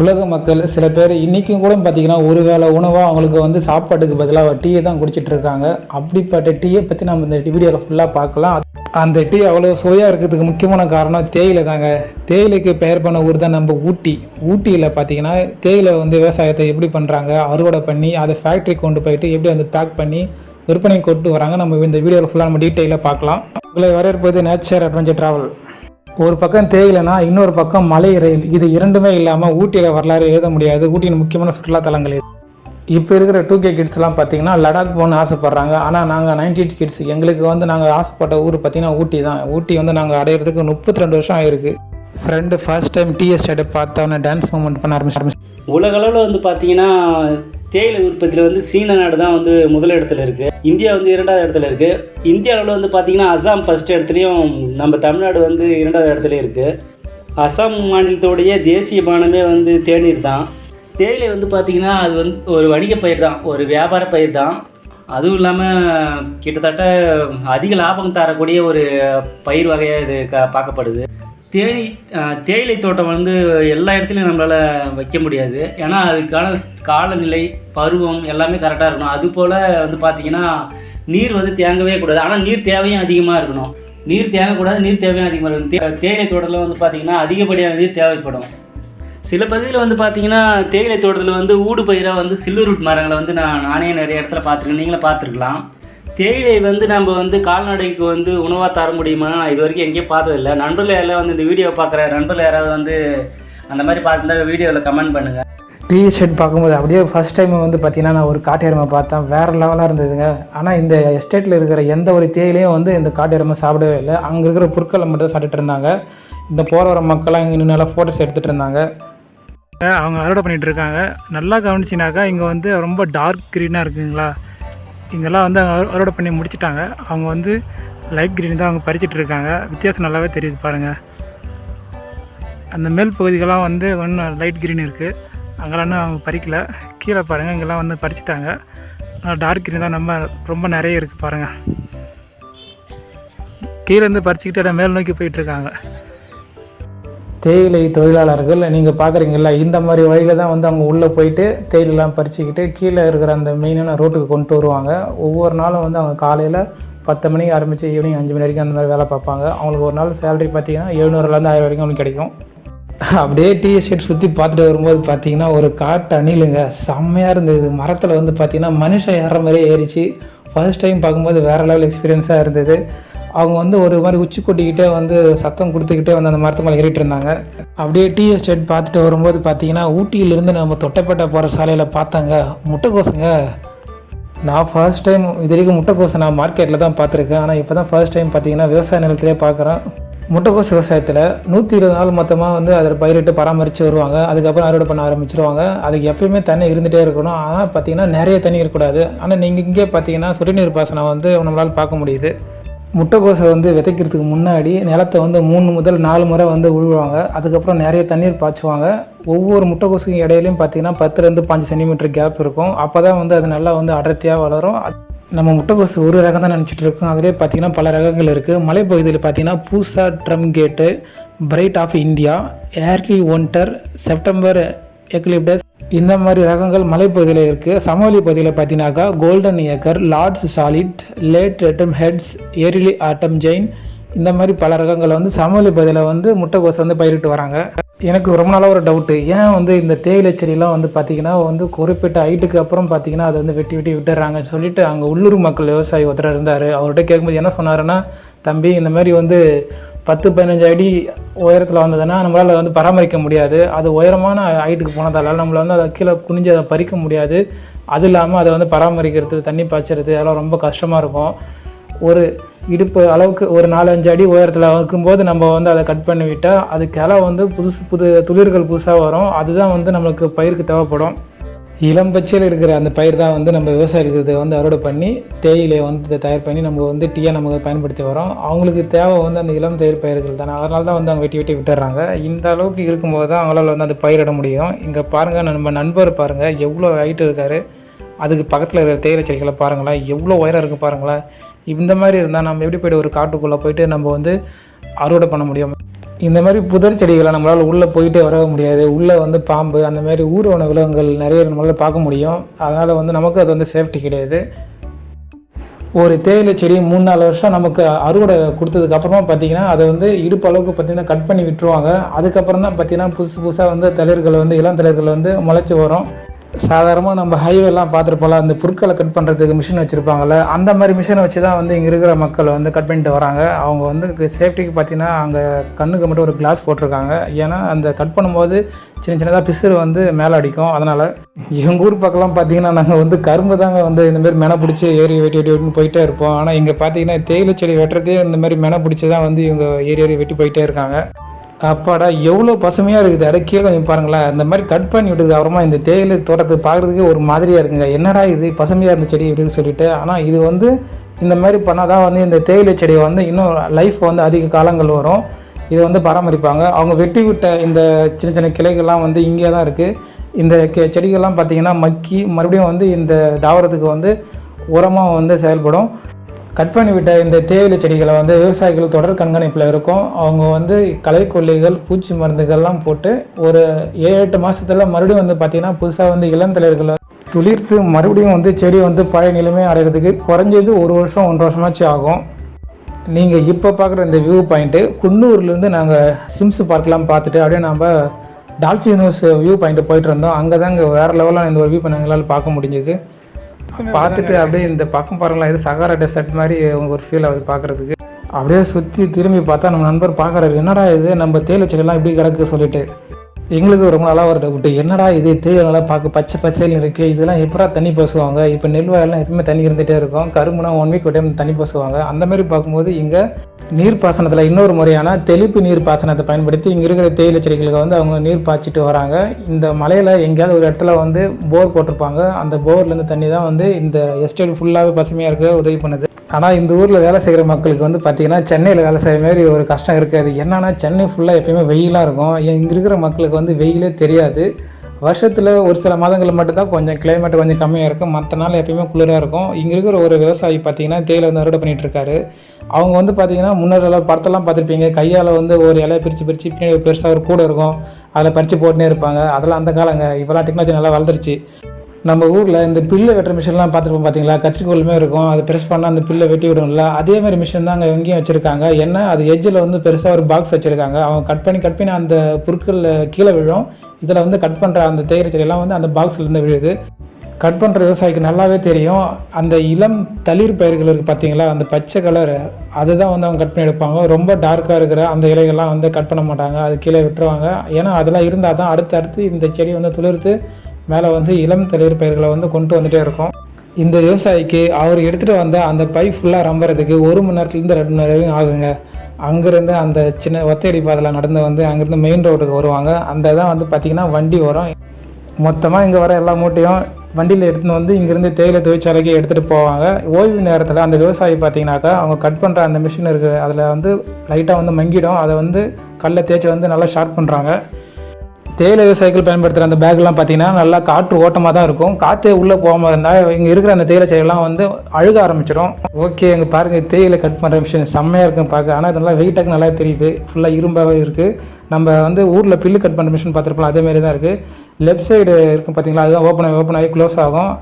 உலக மக்கள் சில பேர் இன்றைக்கும் கூட பார்த்தீங்கன்னா ஒரு வேளை உணவாக அவங்களுக்கு வந்து சாப்பாட்டுக்கு பதிலாக டீயை தான் குடிச்சிட்டு இருக்காங்க. அப்படிப்பட்ட டீயை பற்றி நம்ம இந்த வீடியோவில் ஃபுல்லாக பார்க்கலாம். அந்த டீ அவ்வளோ சுவையாக இருக்கிறதுக்கு முக்கியமான காரணம் தேயிலை தாங்க. தேயிலைக்கு பெயர் பண்ண ஊர் தான் நம்ம ஊட்டி. ஊட்டியில் பார்த்தீங்கன்னா தேயிலை வந்து விவசாயத்தை எப்படி பண்ணுறாங்க அறுவடை பண்ணி அதை ஃபேக்ட்ரி கொண்டு போயிட்டு எப்படி வந்து பேக் பண்ணி விற்பனை கொண்டு வராங்க. நம்ம இந்த வீடியோவில் ஃபுல்லாக நம்ம டீட்டெயிலாக பார்க்கலாம். உங்களை வரவேற்பது நேச்சர் அட்வென்ச்சர் ட்ராவல் ஒரு பக்கம் தேயிலைனா இன்னொரு பக்கம் மலை ரயில். இது இரண்டுமே இல்லாமல் ஊட்டியில் வரலாறு எழுத முடியாது. ஊட்டியின் முக்கியமான சுற்றுலா தலங்கள் இது இப்போ இருக்கிற டூ கே கிட்ஸ்லாம் பார்த்தீங்கன்னா லடாக் போகணும்னு ஆசைப்பட்றாங்க. ஆனால் நாங்கள் நைன்டி எயிட் கிட்ஸ் எங்களுக்கு வந்து நாங்கள் ஆசைப்பட்ட ஊர் பார்த்தீங்கன்னா ஊட்டி தான். ஊட்டி வந்து நாங்கள் அடையிறதுக்கு முப்பத்தி ரெண்டு வருஷம் ஆயிருக்கு. ஃப்ரெண்டு ஃபர்ஸ்ட் டைம் டி எஸ்டேட்டை பார்த்தோன்னே டான்ஸ் மூமெண்ட் பண்ண ஆரம்பிச்சு உலகளவில் வந்து பார்த்தீங்கன்னா தேயிலை உற்பத்தியில் வந்து சீன நாடு தான் வந்து முதல் இடத்துல இருக்குது இந்தியா வந்து இரண்டாவது இடத்துல இருக்குது இந்தியாவில் வந்து பார்த்திங்கன்னா அசாம் ஃபஸ்ட் இடத்துலையும் நம்ம தமிழ்நாடு வந்து இரண்டாவது இடத்துல இருக்குது அசாம் மாநிலத்தோடைய தேசிய பானமே வந்து தேநீர் தான். தேயிலை வந்து பார்த்திங்கன்னா அது வந்து ஒரு வணிக பயிர் தான் ஒரு வியாபார பயிர் தான். அதுவும் இல்லாமல் கிட்டத்தட்ட அதிக லாபம் தரக்கூடிய ஒரு பயிர் வகையாக இது க பார்க்கப்படுது. தேனி தேயிலை தோட்டம் வந்து எல்லா இடத்துலையும் நம்மளால் வைக்க முடியாது. ஏன்னா அதுக்கான காலநிலை பருவம் எல்லாமே கரெக்டாக இருக்கணும். அதுபோல் வந்து பார்த்திங்கன்னா நீர் வந்து தேங்கவே கூடாது. ஆனால் நீர் தேவையும் அதிகமாக இருக்கணும். நீர் தேங்கக்கூடாது நீர் தேவையும் அதிகமாக இருக்கணும். தே தேயிலை தோட்டத்தில் வந்து பார்த்திங்கன்னா அதிகப்படியான நீர் தேவைப்படும். சில பகுதியில் வந்து பார்த்திங்கன்னா தேயிலை தோட்டத்தில் வந்து ஊடு பயிராக வந்து சில்லு ரூட் மரங்களை வந்து நான் நானே நிறைய இடத்துல பார்த்துருக்கேன் நீங்களும் பார்த்துருக்கலாம் தேயிலை வந்து நம்ம வந்து கால்நடைக்கு வந்து உணவாக தர முடியுமா? நான் இது வரைக்கும் எங்கேயும் பார்த்ததில்ல. நண்பர்கள் யாரெல்லாம் வந்து இந்த வீடியோ பார்க்குற நண்பர்கள் யாராவது வந்து அந்த மாதிரி பார்த்துருந்தா வீடியோவில் கமெண்ட் பண்ணுங்கள் டி எஸ்டேட் பார்க்கும்போது அப்படியே ஃபர்ஸ்ட் டைம் வந்து பார்த்தீங்கன்னா நான் ஒரு காட்டு எருமை பார்த்தேன். வேறு லெவலாக இருந்ததுங்க. ஆனால் இந்த எஸ்டேட்டில் இருக்கிற எந்த ஒரு தேயிலையும் வந்து இந்த காட்டு எருமை சாப்பிடவே இல்லை. அங்கே இருக்கிற புற்களை மட்டும் தான் சாப்பிட்டுட்டு இருந்தாங்க. இந்த போகிற வர மக்கள்லாம் இங்கே நின்று நல்லா ஃபோட்டோஸ் எடுத்துகிட்டு இருந்தாங்க. அவங்க அறுவடை பண்ணிகிட்டு இருக்காங்க. நல்லா கவனிச்சினாக்கா இங்கே வந்து ரொம்ப டார்க் க்ரீனாக இருக்குங்களா? இங்கெல்லாம் வந்து அறுவடை பண்ணி முடிச்சிட்டாங்க. அவங்க வந்து லைட் க்ரீன் தான் அவங்க பறிச்சிட்டு இருக்காங்க. வித்தியாசம் நல்லாவே தெரியுது பாருங்கள் அந்த மேல் பகுதிகள்லாம் வந்து ஒன்றும் லைட் க்ரீன் இருக்குது அங்கெல்லாம் இன்னும் அவங்க பறிக்கல. கீழே பாருங்கள் இங்கெல்லாம் வந்து பறிச்சிட்டாங்க. ஆனால் டார்க் க்ரீன் தான் நம்ம ரொம்ப நிறைய இருக்குது பாருங்கள் கீழேருந்து பறிச்சுக்கிட்டு மேல் நோக்கி போயிட்டுருக்காங்க தேயிலை தொழிலாளர்கள் நீங்கள் பார்க்குறீங்களா இந்த மாதிரி வழியில் தான் வந்து அவங்க உள்ளே போயிட்டு தேயிலெலாம் பறிச்சுக்கிட்டு கீழே இருக்கிற அந்த மெயினான ரோட்டுக்கு கொண்டு வருவாங்க. ஒவ்வொரு நாளும் வந்து அவங்க காலையில் பத்து மணிக்கு ஆரம்பித்து ஈவினிங் அஞ்சு மணி வரைக்கும் அந்த மாதிரி வேலை பார்ப்பாங்க. அவங்களுக்கு ஒரு நாள் சேலரி பார்த்தீங்கன்னா எழுநூறுலேருந்து ஆயிரம் வரைக்கும் அவங்களுக்கு கிடைக்கும். அப்படியே டீ ஷர்ட் சுற்றி பார்த்துட்டு வரும்போது பார்த்தீங்கன்னா ஒரு காட்டு அணிலுங்க. செம்மையாக இருந்தது. மரத்தில் வந்து பார்த்தீங்கன்னா மனுஷன் ஏற மாதிரியே ஏறிச்சு. ஃபர்ஸ்ட் டைம் பார்க்கும்போது வேறு லெவல் எக்ஸ்பீரியன்ஸாக இருந்தது. அவங்க வந்து ஒரு மாதிரி உச்சி கொட்டிக்கிட்டே வந்து சத்தம் கொடுத்துக்கிட்டே வந்து அந்த மரத்து மேலே ஏறிட்டு இருந்தாங்க. அப்படியே டீ எஸ்டேட் பார்த்துட்டு வரும்போது பார்த்தீங்கன்னா ஊட்டியிலேருந்து நம்ம தொட்டப்பேட்டை போகிற சாலையில் பார்த்தாங்க முட்டைக்கோசுங்க. நான் ஃபர்ஸ்ட் டைம் இது வரைக்கும் முட்டைக்கோசை நான் மார்க்கெட்டில் தான் பார்த்துருக்கேன். ஆனால் இப்போ தான் ஃபர்ஸ்ட் டைம் பார்த்தீங்கன்னா விவசாய நிலத்திலே பார்க்குறேன். முட்டைக்கோஸ் விவசாயத்தில் நூற்றி இருபது நாள் மொத்தமாக வந்து அதில் பயிரிட்டு பராமரித்து வருவாங்க. அதுக்கப்புறம் அறுவடை பண்ண ஆரம்பிச்சிருவாங்க. அதுக்கு எப்பயுமே தண்ணி இருந்துகிட்டே இருக்கணும். ஆனால் பார்த்தீங்கன்னா நிறைய தண்ணி இருக்கக்கூடாது. ஆனால் நீங்கள் இங்கே பார்த்தீங்கன்னா சுடுநீர் பாசனம் வந்து நம்மளால் பார்க்க முடியுது. முட்டைக்கோசை வந்து விதைக்கிறதுக்கு முன்னாடி நிலத்தை வந்து மூணு முதல் நாலு முறை வந்து உழுவாங்க. அதுக்கப்புறம் நிறைய தண்ணீர் பாய்ச்சுவாங்க. ஒவ்வொரு முட்டைக்கோசுக்கும் இடையிலையும் பார்த்தீங்கன்னா பத்துலேருந்து பாஞ்சு சென்டிமீட்டர் கேப் இருக்கும். அப்போ தான் வந்து அது நல்லா வந்து அடர்த்தியாக வளரும். நம்ம முட்டைக்கோசு ஒரு ரகம் தான் நினச்சிட்டு இருக்கோம். அதிலே பார்த்தீங்கன்னா பல ரகங்கள் இருக்குது மலைப்பகுதியில் பார்த்தீங்கன்னா பூசா ட்ரம் கேட்டு pride of India early wonder September எக்லிப்டஸ் இந்த மாதிரி ரகங்கள் மலைப்பகுதியில் இருக்குது சமவெளி பகுதியில் பார்த்தீங்கன்னாக்கா golden acre lords solid late ரெட்டம் heads early autumn ஜெயின் இந்த மாதிரி பல ரகங்கள் வந்து சமவெளி பகுதியில் வந்து முட்டைக்கோசை வந்து பயிரிட்டு வராங்க. எனக்கு ரொம்ப நாளாக ஒரு டவுட்டு ஏன் வந்து இந்த தேயிலை செடியெலாம் வந்து பார்த்திங்கன்னா வந்து குறிப்பிட்ட ஹைட்டுக்கு அப்புறம் பார்த்தீங்கன்னா அதை வந்து வெட்டி வெட்டி விட்டுறாங்கன்னு சொல்லிட்டு அங்கே உள்ளூர் மக்கள் விவசாயி ஒருத்தர் இருந்தார். அவர்கிட்ட கேட்கும்போது என்ன சொன்னாருன்னா தம்பி இந்த மாதிரி வந்து பத்து பதினஞ்சு அடி உயரத்தில் வந்ததுன்னா நம்மளால் வந்து பராமரிக்க முடியாது. அது உயரமான ஹைட்டுக்கு போனதால நம்மளை வந்து அதை கீழே குனிஞ்சு அதை பறிக்க முடியாது. அது இல்லாமல் அதை வந்து பராமரிக்கிறது தண்ணி பாய்ச்சறது அதெல்லாம் ரொம்ப கஷ்டமாக இருக்கும். ஒரு இடுப்பு அளவுக்கு ஒரு நாலஞ்சு அடி உயரத்தில் இருக்கும்போது நம்ம வந்து அதை கட் பண்ணி விட்டால் அது கிளை வந்து புதுசு புது துளிர்கள் புதுசாக வரும். அதுதான் வந்து நம்மளுக்கு பயிருக்கு தேவைப்படும். இளம் பச்சையில் இருக்கிற அந்த பயிர் தான் வந்து நம்ம விவசாயிகளுக்கு வந்து அறுவடை பண்ணி தேயிலையை வந்து தயார் பண்ணி நம்ம வந்து டீயாக நமக்கு பயன்படுத்தி வரோம். அவங்களுக்கு தேவை வந்து அந்த இளம் தயிர் பயிர்கள் தானே. அதனால தான் வந்து அவங்க வெட்டி வெட்டி விட்டுறாங்க. இந்த அளவுக்கு இருக்கும்போது தான் அவங்களால வந்து அந்த பயிரிட முடியும். இங்கே பாருங்கள் நம்ம நண்பர் பாருங்கள் எவ்வளோ ஹைட் இருக்காரு. அதுக்கு பக்கத்தில் இருக்கிற தேயிலை செடிகளை பாருங்களேன் எவ்வளோ உயரம் இருக்குது பாருங்களேன். இந்த மாதிரி இருந்தால் நம்ம எப்படி போய்ட்டு ஒரு காட்டுக்குள்ளே போயிட்டு நம்ம வந்து அறுவடை பண்ண முடியும்? இந்த மாதிரி புதர் செடிகளை நம்மளால் உள்ளே போயிட்டே வரவே முடியாது. உள்ளே வந்து பாம்பு அந்த மாதிரி ஊர்வன விலங்குகள் நிறைய நம்மளால் பார்க்க முடியும். அதனால் வந்து நமக்கு அது வந்து சேஃப்டி கிடையாது. ஒரு தேயிலை செடி மூணு நாலு வருஷம் நமக்கு அறுவடை கொடுத்ததுக்கு அப்புறமா பார்த்தீங்கன்னா அதை வந்து இடுப்பு அளவுக்கு பார்த்தீங்கன்னா கட் பண்ணி விட்டுருவாங்க. அதுக்கப்புறம் தான் பார்த்தீங்கன்னா புதுசு புதுசாக வந்து தளிர்கள் வந்து இளம் தளிர்கள் வந்து முளைச்சி வரும். சாதாரணமாக நம்ம ஹைவேலாம் பார்த்துருப்போம்ல அந்த புற்களை கட் பண்ணுறதுக்கு மிஷின் வச்சுருப்பாங்கல்ல அந்த மாதிரி மிஷினை வச்சு தான் வந்து இங்கே இருக்கிற மக்கள் வந்து கட் பண்ணிட்டு வராங்க. அவங்க வந்து சேஃப்டிக்கு பார்த்தீங்கன்னா அங்கே கண்ணுக்கு மட்டும் ஒரு கிளாஸ் போட்டிருக்காங்க. ஏன்னா அந்த கட் பண்ணும்போது சின்ன சின்னதாக பிசுறு வந்து மேலே அடிக்கும். அதனால் எங்கள் ஊர் பக்கம்லாம் பார்த்தீங்கன்னா நாங்கள் வந்து கரும்பு தாங்க வந்து இந்த மென பிடிச்சி ஏறி வெட்டி வெட்டி வெட்டின்னு போயிட்டே இருப்போம். ஆனால் இங்கே பார்த்தீங்கன்னா தேயிலை செடி வெட்டுறதே இந்த மாதிரி மெனை பிடிச்சி தான் வந்து இவங்க ஏறி ஏறி வெட்டி போயிட்டே இருக்காங்க. அப்பாடா எவ்வளோ பசுமையாக இருக்குது. அட கீழே கொஞ்சம் பாருங்களேன். இந்த மாதிரி கட் பண்ணி விட்டதுக்கு அப்புறமா இந்த தேயிலை தோட்டத்தை பார்க்குறதுக்கே ஒரு மாதிரியாக இருக்குங்க. என்னடா இது? பசுமையாக இருந்த செடி அப்படின்னு சொல்லிட்டு. ஆனால் இது வந்து இந்த மாதிரி பண்ணால் தான் வந்து இந்த தேயிலை செடியை வந்து இன்னும் லைஃப் வந்து அதிக காலங்கள் வரும். இதை வந்து பராமரிப்பாங்க. அவங்க வெட்டி விட்ட இந்த சின்ன சின்ன கிளைகள்லாம் வந்து இங்கே தான் இருக்குது இந்த கெ- செடிகள்லாம் பார்த்திங்கன்னா மக்கி மறுபடியும் வந்து இந்த தாவரத்துக்கு வந்து உரமாக வந்து செயல்படும். கட் பண்ணிவிட்ட இந்த தேயிலை செடிகளை வந்து விவசாயிகள் தொடர் கண்காணிப்பில் இருக்கும். அவங்க வந்து களைக்கொல்லிகள் பூச்சி மருந்துகள்லாம் போட்டு ஒரு ஏழு எட்டு மாதத்துல மறுபடியும் வந்து பார்த்திங்கன்னா புதுசாக வந்து இளந்தளிர்களை துளிர்த்து மறுபடியும் வந்து செடி வந்து பழைய நிலைமை அடைகிறதுக்கு குறைஞ்சது ஒரு வருஷம் ஒன்றரை வருஷமாச்சு ஆகும். நீங்கள் இப்போ பார்க்குற இந்த வியூ பாயிண்ட்டு குன்னூர்லேருந்து நாங்கள் சிம்ஸ் பார்க்கெலாம் பார்த்துட்டு அப்படியே நம்ம டால்ஃபினோஸ் வியூ பாயிண்ட்டு போயிட்டு இருந்தோம். அங்கே தாங்க வேறு லெவலில் இந்த ஒரு வியூ பண்ண எங்களால் பார்க்க முடிஞ்சது. பார்த்துட்டு அப்படியே இந்த பக்கம் பாருங்களா இது சகாரா டெசர்ட் மாதிரி ஒரு ஃபீல் ஆகுது பார்க்குறதுக்கு. அப்படியே சுற்றி திரும்பி பார்த்தா நம்ம நண்பர் பார்க்குறாரு என்னடா இது? நம்ம தேயிலை செடியெல்லாம் இப்படி கிடக்கு சொல்லிட்டு. எங்களுக்கு ரொம்ப நாளாக ஒரு டவுட்டு என்னடா இது? தேயிலை நல்லா பார்க்க பச்சை பச்சையில் இருக்குது இதெல்லாம் எப்படா தண்ணி பசுவாங்க? இப்போ நெல் வயலாம் எப்பவுமே தண்ணி இருந்துகிட்டே இருக்கும். கரும்புனா ஒன் வீக் ஒரு டைம் தண்ணி பசுவாங்க. அந்த மாதிரி பார்க்கும்போது இங்கே நீர்ப்பாசனத்தில் இன்னொரு முறையான தெளிப்பு நீர் பாசனத்தை பயன்படுத்தி இங்கே இருக்கிற தேயிலை செடிகளுக்கு வந்து அவங்க நீர் பாய்ச்சிட்டு வராங்க. இந்த மலையில் எங்கேயாவது ஒரு இடத்துல வந்து போர் போட்டிருப்பாங்க. அந்த போர்லேருந்து தண்ணி தான் வந்து இந்த எஸ்டேட் ஃபுல்லாகவே பசுமையாக இருக்க உதவி பண்ணுது. ஆனால் இந்த ஊரில் வேலை செய்கிற மக்களுக்கு வந்து பார்த்திங்கன்னா சென்னையில் வேலை செய்கிற மாதிரி ஒரு கஷ்டம் இருக்காது என்னென்னா சென்னை ஃபுல்லாக எப்பயுமே வெயிலாக இருக்கும். இங்கே இருக்கிற மக்களுக்கு வந்து வெயிலே தெரியாது. வருஷத்தில் ஒரு சில மாதங்கள் மட்டும்தான் கொஞ்சம் கிளைமேட் கொஞ்சம் கம்மியாக இருக்கும். மற்ற நாள் எப்பயுமே குளிராக இருக்கும். இங்கே இருக்கிற ஒரு விவசாயி பார்த்தீங்கன்னா தேயிலை வந்து அறுவடை பண்ணிகிட்ருக்காரு அவங்க வந்து பார்த்தீங்கன்னா முன்னாடி படத்தெல்லாம் பார்த்துருப்பீங்க. கையால் வந்து ஒரு இலையை பிரித்து பிரித்து பின்னாடி பெருசாக ஒரு கூட இருக்கும். அதில் பறித்து போட்டுனே இருப்பாங்க. அதெல்லாம் அந்த காலங்க. இப்போலாம் டெக்னாலஜி நல்லா வளர்ந்துருச்சு. நம்ம ஊரில் இந்த பில்லை வெட்டுற மிஷின்லாம் பார்த்துருப்போம் பார்த்தீங்களா கத்திரிக்கோளுமே இருக்கும். அது ப்ரெஸ் பண்ணால் அந்த பில்லை வெட்டி விடும்ல. அதே மாதிரி மிஷின் தான் அங்கே எங்கேயும் வச்சுருக்காங்க. என்ன? அது எஜ்ஜில் வந்து பெருசாக ஒரு பாக்ஸ் வச்சுருக்காங்க. அவங்க கட் பண்ணி கட் பண்ணி அந்த பொருட்களில் கீழே விழும். இதில் வந்து கட் பண்ணுற அந்த தேயிலை செடியெல்லாம் வந்து அந்த பாக்ஸ்லேருந்து விழுது. கட் பண்ணுற விவசாயிக்கு நல்லாவே தெரியும். அந்த இளம் தளிர் பயிர்கள் இருக்குது பார்த்தீங்களா அந்த பச்சை கலர் அதுதான் வந்து அவங்க கட் பண்ணி எடுப்பாங்க. ரொம்ப டார்க்காக இருக்கிற அந்த இலைகள்லாம் வந்து கட் பண்ண மாட்டாங்க. அது கீழே விட்டுருவாங்க. ஏன்னா அதெல்லாம் இருந்தால் தான் அடுத்து அடுத்து இந்த செடி வந்து துளிர்த்து மேலே வந்து இளம் தளிர் பயிர்களை வந்து கொண்டு வந்துட்டே இருக்கும். இந்த விவசாயிக்கு அவர் எடுத்துகிட்டு வந்த அந்த பை ஃபுல்லாக ரம்புறதுக்கு ஒரு மணி நேரத்துலேருந்து ரெண்டு மணி நேரம் ஆகுங்க. அங்கேருந்து அந்த சின்ன ஒத்தையடி பாதையில் நடந்து வந்து அங்கேருந்து மெயின் ரோடுக்கு வருவாங்க. அந்த தான் வந்து பார்த்திங்கன்னா வண்டி வரும் மொத்தமாக இங்கே வர எல்லா மூட்டையும் வண்டியில் எடுத்துன்னு வந்து இங்கேருந்து தேயிலை தொழிற்சாலைக்கு எடுத்துகிட்டு போவாங்க. ஓய்வு நேரத்தில் அந்த விவசாயி பார்த்தீங்கன்னாக்கா அவங்க கட் பண்ணுற அந்த மிஷின் இருக்குது அதில் வந்து லைட்டாக வந்து மங்கிடும். அதை வந்து கல்லை தேய்ச்சி வந்து நல்லா ஷார்ப் பண்ணுறாங்க தேயிலை விவசாயிகள் பயன்படுத்துகிற அந்த பேக்லாம் பார்த்தீங்கன்னா நல்லா காற்று ஓட்டமாக தான் இருக்கும். காற்றே உள்ளே போகாமல் இருந்தால் இங்கே இருக்கிற அந்த தேயிலை செடியெல்லாம் வந்து அழுக ஆரம்பிச்சிடும் ஓகே இங்கே பாருங்கள் தேயிலை கட் பண்ணுற மிஷின் செம்மையாக இருக்கும் பார்க்க ஆனால் இதெல்லாம் வெயிட்டாக நல்லா தெரியுது. ஃபுல்லாக இரும்பாகவே இருக்குது நம்ம வந்து ஊரில் பில்லு கட் பண்ணுற மிஷின் பார்த்துருப்போம் அதேமாரி தான் இருக்குது லெஃப்ட் சைடு இருக்கும் பார்த்தீங்களா அதுதான் ஓப்பன் ஆகி ஓப்பன் ஆகி க்ளோஸ் ஆகும்.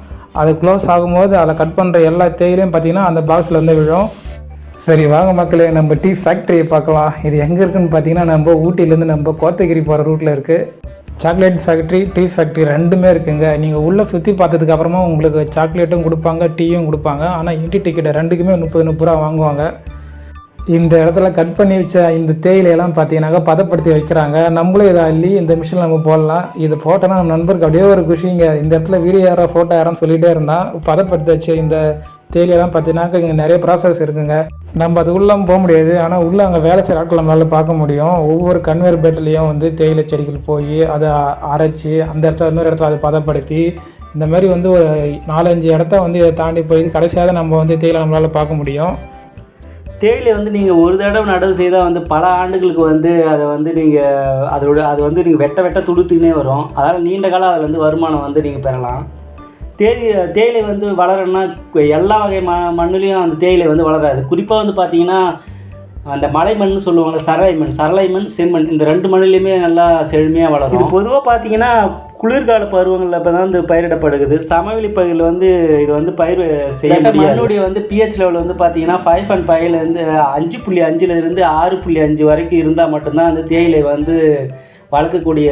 அது க்ளோஸ் ஆகும்போது அதில் கட் பண்ணுற எல்லா தேயிலையும் பார்த்தீங்கன்னா அந்த பாக்ஸில் வந்து விழும். சரி வாங்க மக்களே நம்ம டீ ஃபேக்ட்ரியை பார்க்கலாம். இது எங்கே இருக்குன்னு பார்த்தீங்கன்னா நம்ம ஊட்டியிலேருந்து நம்ம கோத்தகிரி போகிற ரூட்டில் இருக்குது சாக்லேட் ஃபேக்ட்ரி டீ ஃபேக்ட்ரி ரெண்டுமே இருக்குங்க. நீங்கள் உள்ளே சுற்றி பார்த்ததுக்கு அப்புறமா உங்களுக்கு சாக்லேட்டும் கொடுப்பாங்க டீயும் கொடுப்பாங்க. ஆனால் இன்டி டிக்கெட்டை ரெண்டுக்குமே முப்பது முப்பது ரூபா வாங்குவாங்க. இந்த இடத்துல கட் பண்ணி வச்ச இந்த தேயிலையெல்லாம் பார்த்தீங்கன்னாக்கா பதப்படுத்தி வைக்கிறாங்க. நம்மளும் இதை அள்ளி இந்த மிஷினில் நம்ம போடலாம். இது போட்டோன்னா நம்ம நண்பருக்கு அப்படியே ஒரு குஷிங்க. இந்த இடத்துல வீடியோ யாரா ஃபோட்டோ யாரான்னு சொல்லிகிட்டே இருந்தால் பதப்படுத்தி வச்ச இந்த தேயிலையெல்லாம் பார்த்தீங்கன்னாக்கா இங்கே நிறைய ப்ராசஸ் இருக்குங்க. நம்ம அது உள்ளே போக முடியாது. ஆனால் உள்ளே அங்கே வேலை செய்கிற ஆட்கள் நம்மளால பார்க்க முடியும். ஒவ்வொரு கன்வேர் பெட்லேயும் வந்து தேயிலை செடிகள் போய் அதை அரைச்சி அந்த இடத்துல இன்னொரு இடத்துல அதை பதப்படுத்தி இந்த மாதிரி வந்து ஒரு நாலஞ்சு இடத்த வந்து இதை தாண்டி போய் கடைசியாக நம்ம வந்து தேயிலை நம்மளால் பார்க்க முடியும். தேயிலை வந்து நீங்கள் ஒரு தடவை நடவு செய்தால் வந்து பல ஆண்டுகளுக்கு வந்து அதை வந்து நீங்கள் அதோட அது வந்து நீங்கள் வெட்ட வெட்ட துடுத்துக்கினே வரும். அதனால் நீண்ட காலம் அதில் வந்து வருமானம் வந்து நீங்கள் பெறலாம். தேயிலை தேயிலை வந்து வளரணும்னா எல்லா வகை ம மண்ணுலேயும் அந்த தேயிலை வந்து வளராது. குறிப்பாக வந்து பார்த்தீங்கன்னா அந்த மலை மண்னு சொல்லுவாங்க சரளை மண். சரளை மண் செம்மண் இந்த ரெண்டு மண்ணிலையுமே நல்லா செழுமையாக வளரும். இது பொதுவாக பார்த்தீங்கன்னா குளிர்கால பருவங்களில் இப்போ தான் வந்து பயிரிடப்படுகிறது. சமவெளி பகுதியில் வந்து இது வந்து பயிர் செய்ய மண்ணுடைய வந்து பிஹெச் லெவல் வந்து பார்த்தீங்கன்னா ஃபைவ் அண்ட் ஃபைவ்லேருந்து அஞ்சு புள்ளி அஞ்சுல இருந்து ஆறு புள்ளி அஞ்சு வரைக்கும் இருந்தால் மட்டும்தான் அந்த தேயிலை வந்து வளர்க்கக்கூடிய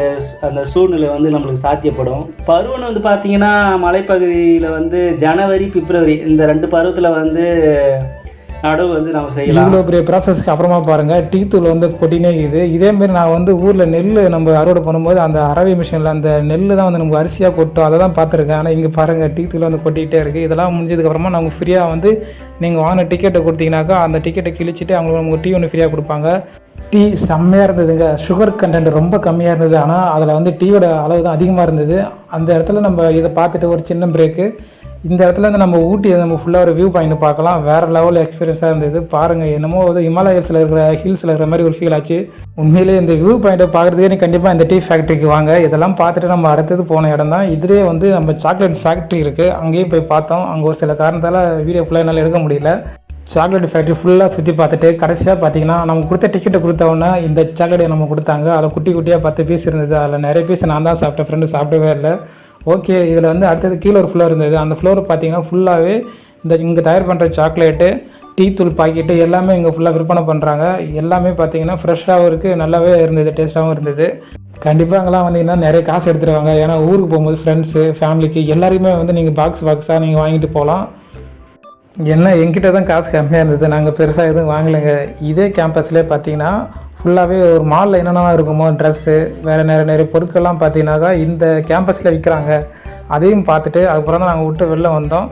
அந்த சூழ்நிலை வந்து நம்மளுக்கு சாத்தியப்படும். பருவம் வந்து பார்த்தீங்கன்னா மலைப்பகுதியில் வந்து ஜனவரி பிப்ரவரி இந்த ரெண்டு பருவத்தில் வந்து நடவு வந்து நம்ம செய்யலாம். இவ்வளோ பெரிய ப்ராசஸ்க்கு அப்புறமா பாருங்கள் டீ தூள் வந்து கொட்டினே இருக்குது இதேமாரி நான் வந்து ஊரில் நெல் நம்ம அறுவடை பண்ணும்போது அந்த அரவை மிஷினில் அந்த நெல் தான் வந்து நமக்கு அரிசியாக கொட்டும். அதை தான் பார்த்துருக்கேன். ஆனால் இங்கே பாருங்கள் டீ தூள் வந்து கொட்டிக்கிட்டே இருக்குது இதெல்லாம் முடிஞ்சதுக்கப்புறமா நமக்கு ஃப்ரீயாக வந்து நீங்கள் வாங்கின டிக்கெட்டை கொடுத்தீங்கனாக்கா அந்த டிக்கெட்டை கிழிச்சிட்டு அவங்களுக்கு நமக்கு டீ ஒன்று ஃப்ரீயாக கொடுப்பாங்க. டீ செம்மையாக இருந்ததுங்க. சுகர் கண்டென்ட் ரொம்ப கம்மியாக இருந்தது. ஆனால் அதில் வந்து டீயோட அளவு தான் அதிகமாக இருந்தது. அந்த இடத்துல நம்ம இதை பார்த்துட்டு ஒரு சின்ன பிரேக்கு இந்த இடத்துல வந்து நம்ம ஊட்டியை நம்ம ஃபுல்லாக ஒரு வியூ பாயிண்ட் பார்க்கலாம். வேறு லெவல் எக்ஸ்பீரியன்ஸாக இருந்தது. பாருங்கள் என்னமோ வந்து ஹிமாலயஸில் இருக்கிற ஹில்ஸில் இருக்கிற மாதிரி ஒரு ஃபீல் ஆச்சு. உண்மையிலே இந்த வியூ பாயிண்ட்டை பார்க்குறதுக்கே நீ கண்டிப்பாக இந்த டீ ஃபேக்ட்ரிக்கு வாங்க. இதெல்லாம் பார்த்துட்டு நம்ம அடுத்தது போன இடம் தான். இதுலேயே வந்து நம்ம சாக்லேட் ஃபேக்ட்ரி இருக்குது அங்கேயும் போய் பார்த்தோம். அங்கே ஒரு சில காரணத்தால் வீடியோ ஃபுல்லாக என்னால் எடுக்க முடியல. சாக்லேட் ஃபேக்ட்ரி ஃபுல்லாக சுற்றி பார்த்துட்டு கடைசியாக பார்த்தீங்கன்னா நம்ம கொடுத்த டிக்கெட்டை கொடுத்தவொன்னே இந்த சாக்லேட்டை நம்ம கொடுத்தாங்க. அதில் குட்டி குட்டியாக பத்து பீஸ் இருந்தது. அதில் நிறைய பீஸ் நான் தான் சாப்பிட்டேன் ஃப்ரெண்டு சாப்பிடவே இல்லை. ஓகே இதில் வந்து அடுத்தது கீழே ஒரு ஃப்ளோர் இருந்தது. அந்த ஃப்ளோர் பார்த்தீங்கன்னா ஃபுல்லாகவே இந்த இங்கே தயார் பண்ணுற சாக்லேட்டு டீ தூள் பாக்கெட்டு எல்லாமே இங்கே ஃபுல்லாக விற்பனை பண்ணுறாங்க எல்லாமே பார்த்தீங்கன்னா ஃப்ரெஷ்ஷாகவும் இருக்குது நல்லாவே இருந்தது டேஸ்ட்டாகவும் இருந்தது. கண்டிப்பாக அங்கெல்லாம் வந்தீங்கன்னா நிறைய காசு எடுத்துருவாங்க. ஏன்னா ஊருக்கு போகும்போது ஃப்ரெண்ட்ஸு ஃபேமிலிக்கு எல்லாருமே வந்து நீங்கள் பாக்ஸ் பாக்ஸாக நீங்கள் வாங்கிட்டு போகலாம். என்ன என்கிட்ட தான் காசு கம்மியாக இருந்தது. நாங்கள் பெருசாக எதுவும் வாங்கலைங்க. இதே கேம்பஸ்லேயே பார்த்தீங்கன்னா ஃபுல்லாகவே ஒரு மாலில் என்னென்ன இருக்குமோ ட்ரெஸ்ஸு வேறு நிறைய நிறைய பொருட்கள்லாம் பார்த்தீங்கன்னாக்கா இந்த கேம்பஸில் விற்கிறாங்க அதையும் பார்த்துட்டு அதுக்கப்புறம் தான் நாங்கள் விட்டு வெளில வந்தோம்.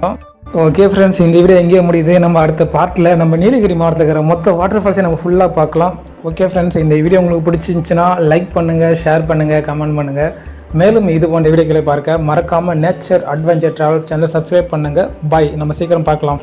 ஓகே ஃப்ரெண்ட்ஸ் இந்த வீடியோ எங்கேயே முடியுது. நம்ம அடுத்த பார்ட்டில் நம்ம நீலகிரி மாவட்டத்தில் இருக்கிற மொத்த வாட்டர் ஃபால்ஸை நம்ம ஃபுல்லாக பார்க்கலாம். ஓகே ஃப்ரெண்ட்ஸ் இந்த வீடியோ உங்களுக்கு பிடிச்சிருந்துச்சுன்னா லைக் பண்ணுங்கள் ஷேர் பண்ணுங்கள் கமெண்ட் பண்ணுங்கள் மேலும் இது போன்ற வீடியோக்களை பார்க்க மறக்காமல் நேச்சர் அட்வென்ச்சர் ட்ராவல் சேனலை சப்ஸ்கிரைப் பண்ணுங்கள் பாய் நம்ம சீக்கிரம் பார்க்கலாம்.